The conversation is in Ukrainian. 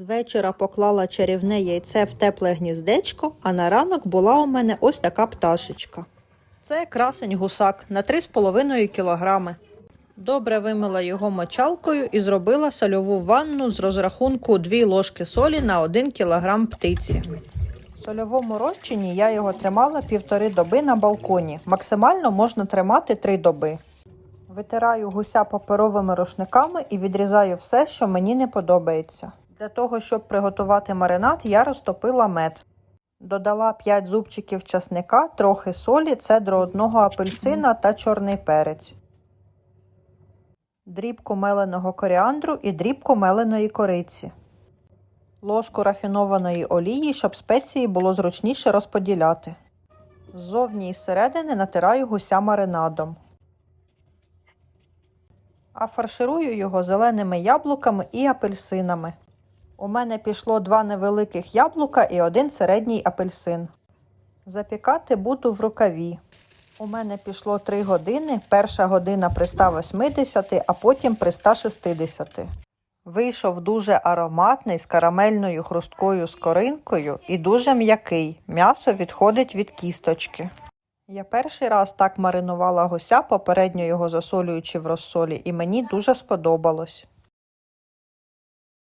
З вечора поклала чарівне яйце в тепле гніздечко, а на ранок була у мене ось така пташечка. Це красень гусак на 3,5 кілограми. Добре вимила його мочалкою і зробила сольову ванну з розрахунку 2 ложки солі на 1 кілограм птиці. В сольовому розчині я його тримала півтори доби на балконі. Максимально можна тримати 3 доби. Витираю гуся паперовими рушниками і відрізаю все, що мені не подобається. Для того, щоб приготувати маринад, я розтопила мед. Додала 5 зубчиків часника, трохи солі, цедру одного апельсина та чорний перець. Дрібку меленого коріандру і дрібку меленої кориці. Ложку рафінованої олії, щоб спеції було зручніше розподіляти. Ззовні і зсередини натираю гуся маринадом. А фарширую його зеленими яблуками і апельсинами. У мене пішло два невеликих яблука і один середній апельсин. Запікати буду в рукаві. У мене пішло 3 години, перша година при 180, а потім при 160. Вийшов дуже ароматний з карамельною хрусткою скоринкою і дуже м'який. М'ясо відходить від кісточки. Я перший раз так маринувала гуся, попередньо його засолюючи в розсолі, і мені дуже сподобалось.